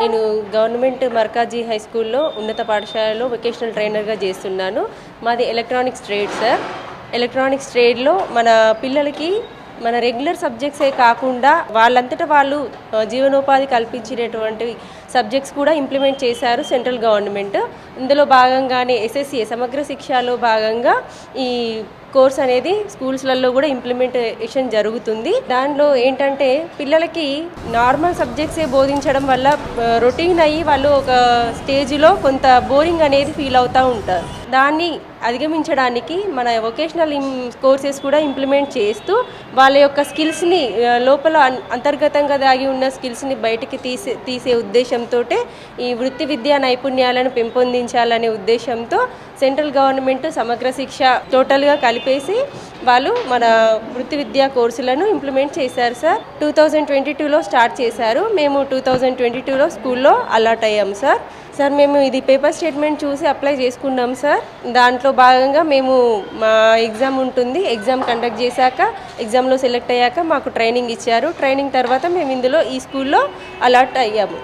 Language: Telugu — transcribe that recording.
నేను గవర్నమెంట్ మర్కాజీ హై స్కూల్లో ఉన్నత పాఠశాలలో వొకేషనల్ ట్రైనర్గా చేస్తున్నాను. మాది ఎలక్ట్రానిక్స్ ట్రేడ్ సార్ ఎలక్ట్రానిక్స్ ట్రేడ్లో మన పిల్లలకి మన రెగ్యులర్ సబ్జెక్ట్సే కాకుండా వాళ్ళంతటా వాళ్ళు జీవనోపాధి కల్పించినటువంటి సబ్జెక్ట్స్ కూడా ఇంప్లిమెంట్ చేశారు సెంట్రల్ గవర్నమెంట్. ఇందులో భాగంగానే ఎస్ఎస్సి సమగ్ర శిక్షలో భాగంగా ఈ కోర్స్ అనేది స్కూల్స్లలో కూడా ఇంప్లిమెంటేషన్ జరుగుతుంది. దానిలో ఏంటంటే పిల్లలకి నార్మల్ సబ్జెక్ట్సే బోధించడం వల్ల రొటీన్ అయ్యి వాళ్ళు ఒక స్టేజ్లో కొంత బోరింగ్ అనేది ఫీల్ అవుతూ ఉంటారు. దాన్ని అధిగమించడానికి మన వొకేషనల్ కోర్సెస్ కూడా ఇంప్లిమెంట్ చేస్తూ వాళ్ళ యొక్క స్కిల్స్ని లోపల అన్- అంతర్గతంగా దాగి ఉన్న స్కిల్స్ని బయటికి తీసే తీసే ఉద్దేశం ఉద్దేశంతో ఈ వృత్తి విద్యా నైపుణ్యాలను పెంపొందించాలనే ఉద్దేశంతో సెంట్రల్ గవర్నమెంట్ సమగ్ర శిక్ష టోటల్గా కలిపేసి వాళ్ళు మన వృత్తి విద్యా కోర్సులను ఇంప్లిమెంట్ చేశారు సార్. టూ థౌజండ్ ట్వంటీ టూలో స్టార్ట్ చేశారు. మేము టూ థౌజండ్ ట్వంటీ టూలో స్కూల్లో అలాట్ అయ్యాం సార్. సార్ మేము ఇది పేపర్ స్టేట్మెంట్ చూసి అప్లై చేసుకున్నాం సార్. దాంట్లో భాగంగా మేము మా ఎగ్జామ్ ఉంటుంది. ఎగ్జామ్ కండక్ట్ చేశాక ఎగ్జామ్లో సెలెక్ట్ అయ్యాక మాకు ట్రైనింగ్ ఇచ్చారు. ట్రైనింగ్ తర్వాత మేము ఇందులో ఈ స్కూల్లో అలాట్ అయ్యాము.